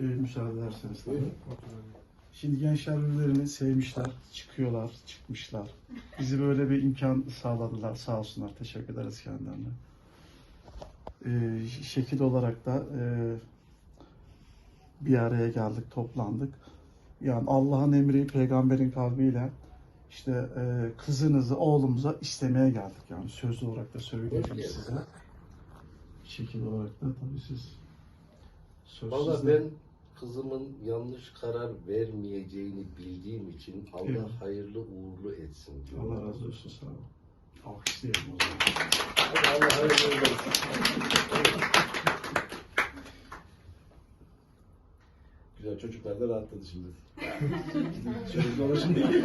Ee, müsaade ederseniz tabii. Şimdi gençler birbirlerini sevmişler, çıkıyorlar, çıkmışlar. Bizi böyle bir imkan sağladılar, sağ olsunlar. Teşekkür ederiz kendilerine. Ş- şekil olarak da e, bir araya geldik, toplandık. Yani Allah'ın emri, peygamberin kavmiyle işte e, kızınızı oğlumuza istemeye geldik. Yani sözlü olarak da söylüyorum size. Şekil olarak da tabii siz söz Valla ben kızımın yanlış karar vermeyeceğini bildiğim için Allah Eyvallah. hayırlı uğurlu etsin diyorum. Allah razı olsun sağ olun. Alkışlayalım o zaman. Hadi Allah hayırlı uğurlu etsin. Güzel çocuklar da rahatladı şimdi. Şöyle dolaşın değil.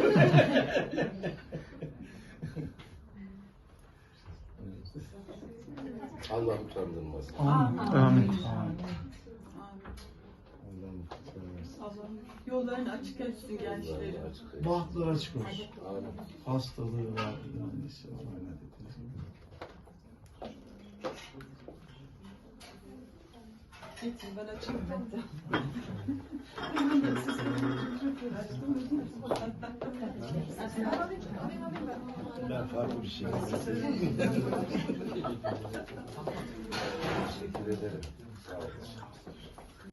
Allah utandırmasın. Amin. Amin. Amin. Yollarını açık etsin gençlerin. Bahtları açık olsun. Hastalığı var, annesi var. Geçin ben açayım hatta. Ben farklı bir şey. Teşekkür ederim. Sağ olun.